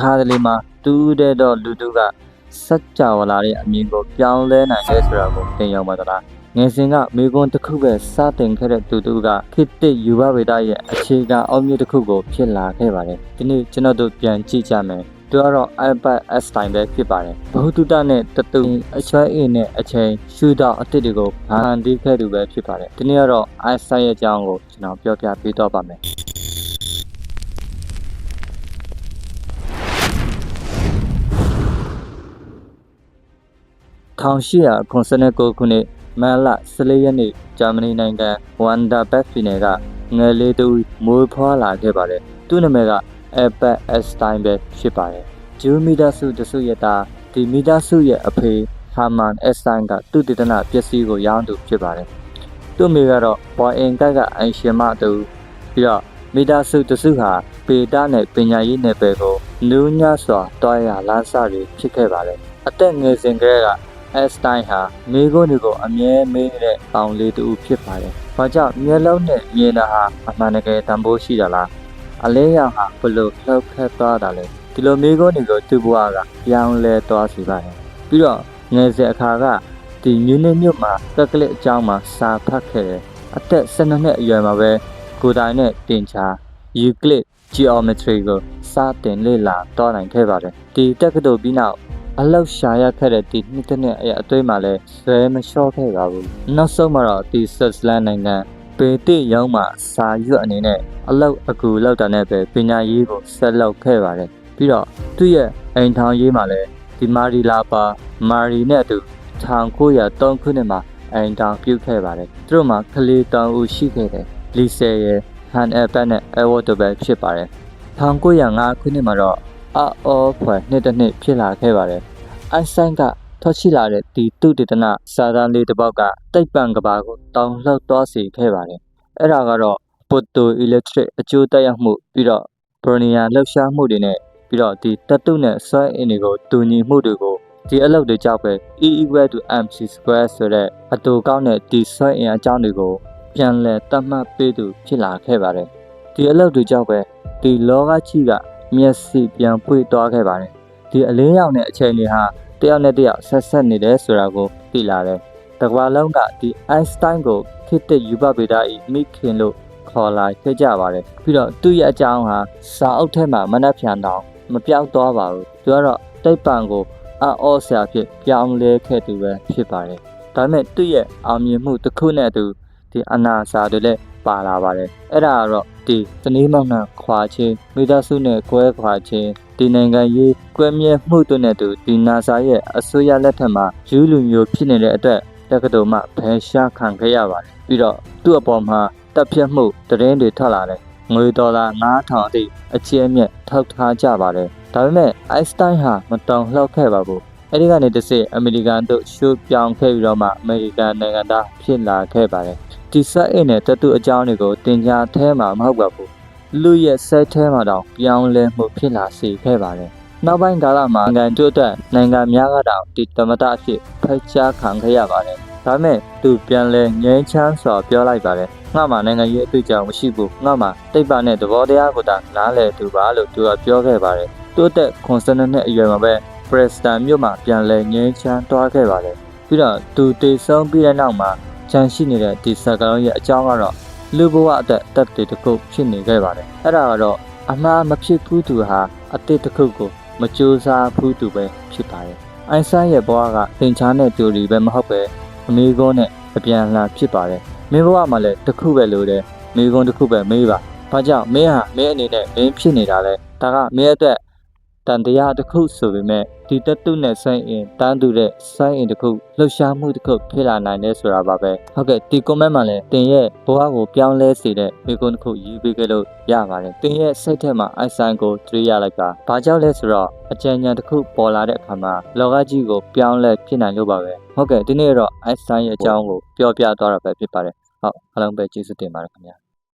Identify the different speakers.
Speaker 1: ခါတလေမှာတူးတဲ့တော့လူတူကစัจ java လာတဲ့အမြင်ကိုပြောင်းလဲနိုင်တယ်ဆိုတာကိုသင်ရောက်ပါသလားငယ်စဉ်ကမိကွန်းတစ်ခုပဲစတင်ခဲ့တဲ့သူတူကခေတ်သစ်ယူဘဝေဒရဲ့အခြေခံအောင်မြင်တစ်ခုကိုဖြစ်လာခဲ့ပါတယ်ဒီနေ့ကျွန်တော်တို့ပြန်ကြည့်ကြမယ်သူကတော့ iPad S တိုင်းပဲဖြစ်ပါတယ်ဘ ഹു တုတနဲ့တတူအချွဲအင်းနဲ့အချိန်ရှူတော့အစ်စ်တွေကိုဘာန်တီးခဲ့သူပဲဖြစ်ပါတယ်ဒီနေ့ကတော့ iPad ရဲ့အကြောင်းကိုကျွန်တော်ပြောပြပေးတော့ပါမယ် 1889ခုနှစ်မန်လ14ရက်နေ့ဂျာမနီနိုင်ငံဝမ်ဒါဘက်ဖီနယ်ကငယ်လေးတူမွေးဖွားလာခဲ့ပါတယ်။သူ့နာမည်က Albert Einstein ပဲဖြစ်ပါတယ်။ဂျူမီတာစုတစုရဲ့သားဒီမီတာစုရဲ့အဖေဟာမန်အက်စတိုင်းကသူ့တည်တနာပစ္စည်းကိုရောင်းသူဖြစ်ပါတယ်။သူ့မိကတော့ဘော်အင်ကတ်ကအင်ရှင်မတူပြီးတော့မီတာစုတစုဟာပေတာနဲ့ပညာရေးနယ်ပယ်ကိုနူးညံ့စွာတွားရလမ်းစာတွေဖြစ်ခဲ့ပါတယ်။အသက်ငယ်စဉ်ကတည်းက အက်စတိုင်းဟာမိကုန်းတွေကိုအမြဲမေးနေတဲ့အောင်လေးတူဖြစ်ပါတယ်။ဘာကြောင့်မျက်လုံးနဲ့မြင်တာဟာအမှန်တကယ်တန်ဖိုးရှိတာလား။အလဲရောင်ဟာဘလို့လှုပ်ခတ်သွားတာလဲ။ဒီလိုမိကုန်းတွေကိုသူ့ဘဝကပြောင်းလဲသွားစီပါတယ်။ပြီးတော့ငယ်စဉ်အခါကဒီမြင်းနေမြို့မှာကက်ကလစ်အကြောင်းမှာစာဖတ်ခဲ့တယ်။အသက်12နှစ်အရွယ်မှာပဲကိုယ်တိုင်နဲ့တင်ချာ Euclid geometry ကိုစတင်လေ့လာတော့နိုင်ခဲ့ပါတယ်။ဒီတက္ကသိုလ်ပြီးနောက် အလောက်ရှာရခဲ့တဲ့ဒီနှစ်တစ်နှစ်အအတွေ့မှာလဲဆွဲမလျှော့ခဲ့ပါဘူးနောက်ဆုံးမှာတော့ဒီဆွစ်ဇလန်နိုင်ငံပေတိရုံးမှာစာရွတ်အနေနဲ့အလောက်အကူလောက်တာနဲ့ပဲပညာရေးကိုဆက်လုပ်ခဲ့ပါတယ်ပြီးတော့သူ့ရဲ့အိမ်ထောင်ရေးမှာလဲဒီမာရီလာပါမာရီနဲ့အတူ1903ခုနှစ်မှာအိမ်ထောင်ပြုခဲ့ပါတယ်သူတို့မှာကလေးတောင်ဦးရှိခဲ့တယ်လီဆယ်ရဲ့ဟန်အယ်ပတ်နဲ့အဲဝတ်တို့ပဲဖြစ်ပါတယ်1905ခုနှစ်မှာတော့ အော်ဖွယ်နှစ်တစ်နှစ်ဖြစ်လာခဲ့ပါတယ်။အိုင်စတိုင်းကထွက်ရှိလာတဲ့ဒီတုတေသနစာသားလေးတစ်ပေါက်ကတိတ်ပံကဘာကိုတောင်လှုပ်သွားစေခဲ့ပါတယ်။အဲ့ဒါကတော့ပိုတိုအီလက်ထရစ်အကျိုးတက်ရောက်မှုပြီးတော့ဘရိုနီယာလှုပ်ရှားမှုတွေနဲ့ပြီးတော့ဒီတတုနဲ့ဆွဲအင်းတွေကိုတူညီမှုတွေကိုဒီအလုပ်တွေကြောင့်ပဲ E equal to mc square ဆိုတဲ့အတူကောင်းတဲ့ဒီဆွဲအင်အကြောင်းတွေကိုပြန်လည်သတ်မှတ်ပေးသူဖြစ်လာခဲ့ပါတယ်။ဒီအလုပ်တွေကြောင့်ပဲဒီလောကကြီးက မျက်စိပြန်ပွေသွားခဲ့ပါတယ်ဒီအလင်းရောင်တဲ့အချိန်တွေဟာတယောက်နဲ့တယောက်ဆက်ဆက်နေတယ်ဆိုတာကိုသိလာတယ်တကွာလုံးကဒီအိုင်စတိုင်းကိုခေတ်သစ်ယူပဗေဒ၏မိခင်လို့ခေါ်လာခဲ့ကြပါတယ်ပြီးတော့သူ့ရဲ့အကြောင်းဟာစာအုပ်ထဲမှာမနှက်ဖြန်တောင်မပြောက်သွားပါဘူးသူကတော့တိတ်ပံကိုအော်ဆရာဖြစ်ပြောင်းလဲခဲ့သူပဲဖြစ်ပါတယ်ဒါပေမဲ့သူ့ရဲ့အောင်မြင်မှုတစ်ခုနဲ့အတူဒီအနာစာတွေလည်းပါလာပါတယ်အဲ့ဒါကတော့ ဒီတနည်းမောင်နှံခွာခြင်းမိသားစုနဲ့ကွဲခွာခြင်းဒီနိုင်ငံရေးကွဲမြဲမှုတို့နဲ့တူဒီနာဆာရဲ့အစိုးရလက်ထက်မှာယူလူမျိုးဖြစ်နေတဲ့အတွက်တက္ကသိုလ်မှဖယ်ရှားခံခဲ့ရပါတယ်ပြီးတော့သူ့အပေါ်မှာတပ်ဖြတ်မှုတရင်တွေထွက်လာတယ်ငွေဒေါ်လာ9000အထိအကျဉ်းမြတ်ထောက်ထားကြပါတယ်ဒါပေမဲ့အိုက်စတိုင်းဟာမတောင်လှောက်ခဲ့ပါဘူးအဲဒီကနေတစ်စစ်အမေရိကန်တို့ရှုပြောင်းခဲ့ပြီးတော့မှအမေရိကန်နိုင်ငံသားဖြစ်လာခဲ့ပါတယ် ဒီဆက်အိတ်နဲ့တတူအကြောင်းတွေကိုတင်ကြားထဲမှာမဟုတ်ပါဘူးလူရဲ့ဆက်ထဲမှာတောင်ပြောင်းလဲမှုဖြစ်လာစေခဲ့ပါတယ်နောက်ပိုင်းကာလမှာနိုင်ငံတို့အတွက်နိုင်ငံများကတောင်ဒီတမတအဖြစ်ဖိတ်ကြားခံခဲ့ရပါတယ်ဒါမဲ့သူပြန်လဲငြိမ်းချမ်းစွာပြောလိုက်ပါတယ်ငါမှနိုင်ငံရေးအတွေ့အကြုံမရှိဘူးငါမှတိတ်ပနဲ့သဘောတရားကိုသာနားလည်သူပါလို့သူကပြောခဲ့ပါတယ်တိုးတက်ခွန်စနနဲ့အရွယ်မှာပဲပရက်စတန်မြို့မှာပြန်လဲငြိမ်းချမ်းသွားခဲ့ပါတယ်ပြီးတော့သူတေဆုံးပြီးတဲ့နောက်မှာ ကြံရှိနေတဲ့ဒီစကားလုံးရဲ့အကြောင်းကတော့လူဘဝအတွက်တက်တည်တစ်ခုဖြစ်နေခဲ့ပါတယ်အဲ့ဒါကတော့အမှားမဖြစ်ဘူးသူဟာအတိတ်တစ်ခုကိုမကြိုးစားဘူးသူပဲဖြစ်ပါတယ်အိုင်ဆန်းရဲ့ဘဝကသင်ချားတဲ့တူရီပဲမဟုတ်ပဲအမေကုန်းနဲ့အပြန်အလှန်ဖြစ်ပါတယ်မင်းဘဝမှာလည်းတစ်ခုပဲလို့တဲ့မိကုန်းတစ်ခုပဲမေးပါဘာကြောင့်မင်းဟာမင်းအနေနဲ့မင်းဖြစ်နေတာလဲဒါကမင်းအတွက် တန်တရားတစ်ခုဆိုပေမဲ့ဒီတက်တုနဲ့ဆိုင်းအင်တန်းတူတဲ့ဆိုင်းအင်တစ်ခုလှုပ်ရှားမှုတစ်ခုဖြစ်လာနိုင်တယ်ဆိုတာပါပဲဟုတ်ကဲ့ဒီ comment မှာလည်းတင်ရဲ့ဘဝကိုပြောင်းလဲစေတဲ့မိကုန်းတစ်ခုရေးပေးခဲ့လို့ရပါတယ်တင်ရဲ့စိတ်ထဲမှာအိုက်ဆိုင်ကိုတွေးရလိုက်ပါဘာကြောင့်လဲဆိုတော့အကြံဉာဏ်တစ်ခုပေါ်လာတဲ့အခါမှာလောကကြီးကိုပြောင်းလဲဖြစ်နိုင်လို့ပါပဲဟုတ်ကဲ့ဒီနေ့တော့အိုက်ဆိုင်ရဲ့အကြောင်းကိုပြောပြသွားတာပဲဖြစ်ပါတယ်ဟုတ်အားလုံးပဲကျေးဇူးတင်ပါတယ်ခင်ဗျာ